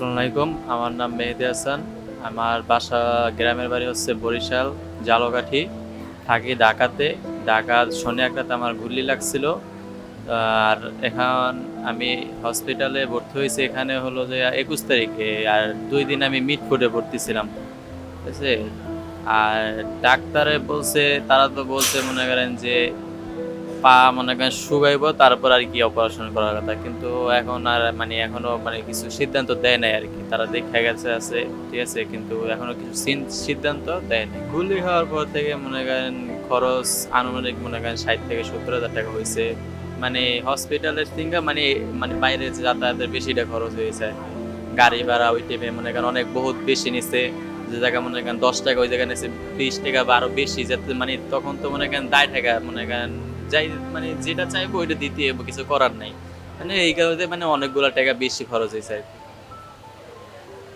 আসসালামু আলাইকুম। আমার নাম মেহেদি হাসান। আমার বাসা গ্রামের বাড়ি হচ্ছে বরিশাল, জালকাঠি। থাকি ঢাকাতে। ঢাকা শনি একটাতে আমার গুলি লাগছিল। আর এখন আমি হসপিটালে ভর্তি হয়েছি। এখানে হলো যে একুশ তারিখে। আর দুই দিন আমি মিটফুডে ভর্তি ছিলাম ঠিক আছে? আর ডাক্তারে বলছে, তারা তো বলছে মনে করেন যে পা মনে করেন শুকাইব, তারপর আর কি অপারেশন করার কথা। কিন্তু এখন আর মানে এখনও মানে কিছু সিদ্ধান্ত দেয় নাই আর কি। তারা দেখে গেছে, আছে, ঠিক আছে, কিন্তু এখনও কিছু সিদ্ধান্ত দেয় নাই। গুলি হওয়ার পর থেকে মনে করেন খরচ আনুমানিক মনে করেন ষাট থেকে সত্তর হাজার টাকা হয়েছে। মানে হসপিটালের থেকে মানে মানে বাইরে যাতায়াতের বেশিটা খরচ হয়েছে গাড়ি ভাড়া ওই টাইমে মনে করেন অনেক বহুত বেশি নিছে। যে জায়গা মনে করেন দশ টাকা, ওই জায়গায় নিচ্ছে বিশ টাকা বা আরও বেশি। যাতে মানে তখন তো মনে করেন দায় টাকা মনে করেন যাই মানে যেটা চাইব ওইটা দিতে কিছু করার নাই মানে এই কারণে মানে অনেকগুলো টাকা বেশি খরচ হয়েছে আর কি।